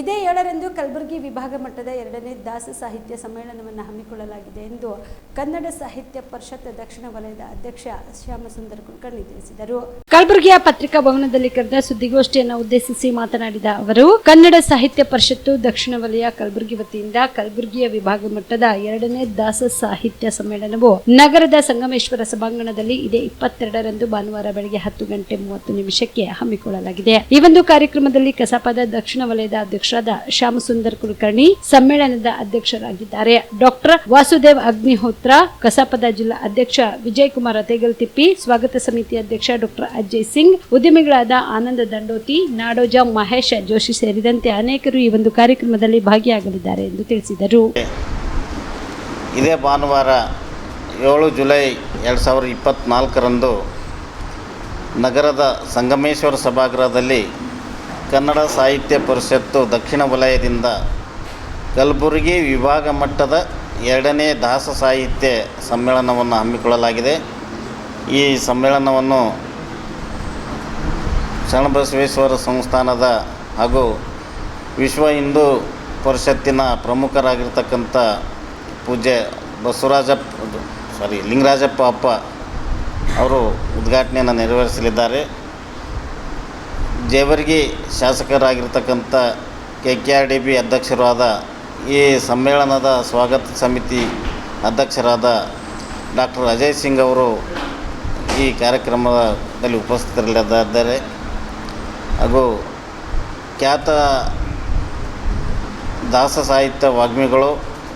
ಇದೇ ಏಳರಂದು ಕಲಬುರಗಿ ವಿಭಾಗ ಮಟ್ಟದ ಎರಡನೇ ದಾಸ ಸಾಹಿತ್ಯ ಸಮ್ಮೇಳನವನ್ನು ಹಮ್ಮಿಕೊಳ್ಳಲಾಗಿದೆ ಎಂದು ಕನ್ನಡ ಸಾಹಿತ್ಯ ಪರಿಷತ್ ದಕ್ಷಿಣ ವಲಯದ ಅಧ್ಯಕ್ಷ ಶ್ಯಾಮಸುಂದರ್ ಕುಲಕರ್ಣಿ ತಿಳಿಸಿದರು. ಕಲಬುರಗಿಯ ಪತ್ರಿಕಾ ಭವನದಲ್ಲಿ ಕರೆದ ಸುದ್ದಿಗೋಷ್ಠಿಯನ್ನು ಉದ್ದೇಶಿಸಿ ಮಾತನಾಡಿದ ಅವರು, ಕನ್ನಡ ಸಾಹಿತ್ಯ ಪರಿಷತ್ತು ದಕ್ಷಿಣ ವಲಯ ಕಲಬುರಗಿ ವತಿಯಿಂದ ಕಲಬುರಗಿಯ ವಿಭಾಗ ಮಟ್ಟದ ಎರಡನೇ ದಾಸ ಸಾಹಿತ್ಯ ಸಮ್ಮೇಳನವು ನಗರದ ಸಂಗಮೇಶ್ವರ ಸಭಾಂಗಣದಲ್ಲಿ ಇದೇ ಇಪ್ಪತ್ತೆರಡರಂದು ಭಾನುವಾರ ಬೆಳಗ್ಗೆ ಹತ್ತು ಗಂಟೆ ಮೂವತ್ತು ನಿಮಿಷಕ್ಕೆ ಹಮ್ಮಿಕೊಳ್ಳಲಾಗಿದೆ. ಈ ಒಂದು ಕಾರ್ಯಕ್ರಮದಲ್ಲಿ ಕಸಾಪದ ದಕ್ಷಿಣ ವಲಯದ ಅಧ್ಯಕ್ಷರಾದ ಶ್ಯಾಮಸುಂದರ್ ಕುಲಕರ್ಣಿ ಸಮ್ಮೇಳನದ ಅಧ್ಯಕ್ಷರಾಗಿದ್ದಾರೆ. ಡಾಕ್ಟರ್ ವಾಸುದೇವ್ ಅಗ್ನಿಹೋತ್ರ, ಕಸಾಪದ ಜಿಲ್ಲಾ ಅಧ್ಯಕ್ಷ ವಿಜಯ್ ಕುಮಾರ್ ತೆಗಲ್ತಿಪ್ಪಿ, ಸ್ವಾಗತ ಸಮಿತಿ ಅಧ್ಯಕ್ಷ ಡಾಕ್ಟರ್ ಅಜಯ್ ಸಿಂಗ್, ಉದ್ಯಮಿಗಳಾದ ಆನಂದ ದಂಡೋತಿ, ನಾಡೋಜ ಮಹೇಶ್ ಜೋಶಿ ಸೇರಿದಂತೆ ಅನೇಕರು ಈ ಒಂದು ಕಾರ್ಯಕ್ರಮದಲ್ಲಿ ಭಾಗಿಯಾಗಲಿದ್ದಾರೆ ಎಂದು ತಿಳಿಸಿದರು. ಇದೇ ಭಾನುವಾರ ಏಳು ಜುಲೈ ಎರಡು ಸಾವಿರದ ಇಪ್ಪತ್ತ್ನಾಲ್ಕರಂದು ನಗರದ ಸಂಗಮೇಶ್ವರ ಸಭಾಗೃಹದಲ್ಲಿ ಕನ್ನಡ ಸಾಹಿತ್ಯ ಪರಿಷತ್ತು ದಕ್ಷಿಣ ವಲಯದಿಂದ ಕಲಬುರಗಿ ವಿಭಾಗ ಮಟ್ಟದ ಎರಡನೇ ದಾಸ ಸಾಹಿತ್ಯ ಸಮ್ಮೇಳನವನ್ನು ಹಮ್ಮಿಕೊಳ್ಳಲಾಗಿದೆ. ಈ ಸಮ್ಮೇಳನವನ್ನು ಶರಣಬಸವೇಶ್ವರ ಸಂಸ್ಥಾನದ ಹಾಗೂ ವಿಶ್ವ ಹಿಂದೂ ಪರಿಷತ್ತಿನ ಪ್ರಮುಖರಾಗಿರ್ತಕ್ಕಂಥ ಪೂಜ್ಯ ಬಸವರಾಜಪ್ಪ ಸಾರಿ ಲಿಂಗರಾಜಪ್ಪ ಅಪ್ಪ ಅವರು ಉದ್ಘಾಟನೆಯನ್ನು ನೆರವೇರಿಸಲಿದ್ದಾರೆ. Jevargi ಶಾಸಕರಾಗಿರ್ತಕ್ಕಂಥ K K R D B ಅಧ್ಯಕ್ಷರಾದ ಈ ಸಮ್ಮೇಳನದ ಸ್ವಾಗತ ಸಮಿತಿ ಅಧ್ಯಕ್ಷರಾದ ಡಾಕ್ಟರ್ ಅಜಯ್ ಸಿಂಗ್ ಅವರು ಈ ಕಾರ್ಯಕ್ರಮದಲ್ಲಿ ಉಪಸ್ಥಿತರಲ್ಲಿದ್ದಾರೆ ಹಾಗೂ ಖ್ಯಾತ ದಾಸ ಸಾಹಿತ್ಯ ವಾಗ್ಮಿಗಳು,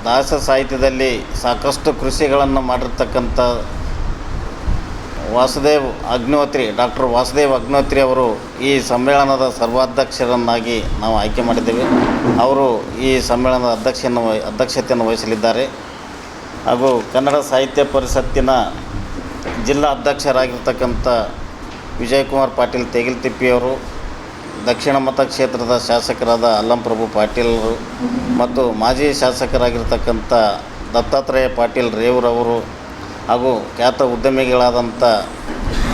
ದಾಸ ಸಾಹಿತ್ಯದಲ್ಲಿ ಸಾಕಷ್ಟು ಕೃಷಿಗಳನ್ನು ಮಾಡಿರ್ತಕ್ಕಂಥ ವಾಸುದೇವ್ ಅಗ್ನಿಹೋತ್ರಿ ಡಾಕ್ಟರ್ ವಾಸುದೇವ್ ಅಗ್ನಿಹೋತ್ರಿ ಅವರು ಈ ಸಮ್ಮೇಳನದ ಸರ್ವಾಧ್ಯಕ್ಷರನ್ನಾಗಿ ನಾವು ಆಯ್ಕೆ ಮಾಡಿದ್ದೇವೆ. ಅವರು ಈ ಸಮ್ಮೇಳನದ ಅಧ್ಯಕ್ಷನ ಅಧ್ಯಕ್ಷತೆಯನ್ನು ವಹಿಸಲಿದ್ದಾರೆ. ಹಾಗೂ ಕನ್ನಡ ಸಾಹಿತ್ಯ ಪರಿಷತ್ತಿನ ಜಿಲ್ಲಾ ಅಧ್ಯಕ್ಷರಾಗಿರ್ತಕ್ಕಂಥ ವಿಜಯಕುಮಾರ್ ಪಾಟೀಲ್ ತೆಗಿಲ್ತಿಪ್ಪಿಯವರು ದಕ್ಷಿಣ ಮತಕ್ಷೇತ್ರದ ಶಾಸಕರಾದ ಅಲ್ಲಂಪ್ರಭು ಪಾಟೀಲರು ಮತ್ತು ಮಾಜಿ ಶಾಸಕರಾಗಿರ್ತಕ್ಕಂಥ ದತ್ತಾತ್ರೇಯ ಪಾಟೀಲ್ ರೇವ್ರವರು ಹಾಗೂ ಖ್ಯಾತ ಉದ್ಯಮಿಗಳಾದಂಥ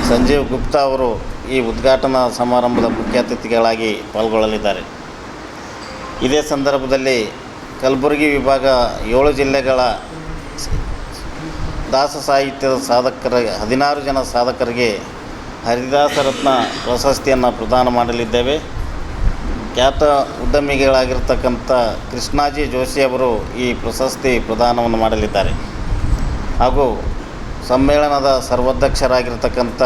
ಸಂಜೀವ್ ಗುಪ್ತಾ ಅವರು ಈ ಉದ್ಘಾಟನಾ ಸಮಾರಂಭದ ಮುಖ್ಯ ಅತಿಥಿಗಳಾಗಿ ಪಾಲ್ಗೊಳ್ಳಲಿದ್ದಾರೆ. ಇದೇ ಸಂದರ್ಭದಲ್ಲಿ ಕಲಬುರಗಿ ವಿಭಾಗ ಏಳು ಜಿಲ್ಲೆಗಳ ದಾಸ ಸಾಹಿತ್ಯದ ಸಾಧಕರ ಹದಿನಾರು ಜನ ಸಾಧಕರಿಗೆ ಹರಿದಾಸ ರತ್ನ ಪ್ರಶಸ್ತಿಯನ್ನು ಪ್ರದಾನ ಮಾಡಲಿದ್ದೇವೆ. ಖ್ಯಾತ ಉದ್ಯಮಿಗಳಾಗಿರ್ತಕ್ಕಂಥ ಕೃಷ್ಣಾಜಿ ಜೋಶಿ ಅವರು ಈ ಪ್ರಶಸ್ತಿ ಪ್ರದಾನವನ್ನು ಮಾಡಲಿದ್ದಾರೆ. ಹಾಗೂ ಸಮ್ಮೇಳನದ ಸರ್ವಾಧ್ಯಕ್ಷರಾಗಿರ್ತಕ್ಕಂಥ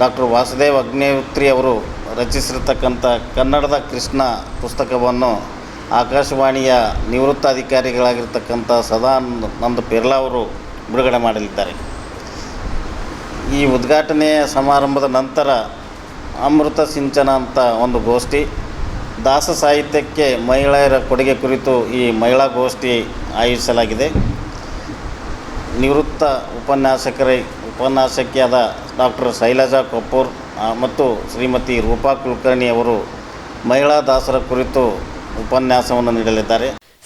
ಡಾಕ್ಟರ್ ವಾಸುದೇವ್ ಅಗ್ನಿಹೋತ್ರಿ ಅವರು ರಚಿಸಿರ್ತಕ್ಕಂಥ ಕನ್ನಡದ ಕೃಷ್ಣ ಪುಸ್ತಕವನ್ನು ಆಕಾಶವಾಣಿಯ ನಿವೃತ್ತ ಅಧಿಕಾರಿಗಳಾಗಿರ್ತಕ್ಕಂಥ ಸದಾನಂದ ಪಿರ್ಲಾ ಅವರು ಬಿಡುಗಡೆ ಮಾಡಲಿದ್ದಾರೆ. ಈ ಉದ್ಘಾಟನೆಯ ಸಮಾರಂಭದ ನಂತರ ಅಮೃತ ಸಿಂಚನ ಅಂತ ಒಂದು ಗೋಷ್ಠಿ, ದಾಸ ಸಾಹಿತ್ಯಕ್ಕೆ ಮಹಿಳೆಯರ ಕೊಡುಗೆ ಕುರಿತು ಈ ಮಹಿಳಾ ಗೋಷ್ಠಿ ಆಯೋಜಿಸಲಾಗಿದೆ. ನಿವೃತ್ತ ಉಪನ್ಯಾಸಕರೇ, ಉಪನ್ಯಾಸಕಿಯಾದ ಡಾಕ್ಟರ್ ಶೈಲಜಾ ಕಪೂರ್ ಮತ್ತು ಶ್ರೀಮತಿ ರೂಪಾ ಕುಲಕರ್ಣಿ ಅವರು ಮಹಿಳಾ ದಾಸರ ಕುರಿತು ಉಪನ್ಯಾಸವನ್ನು ನೀಡಲಿದ್ದಾರೆ.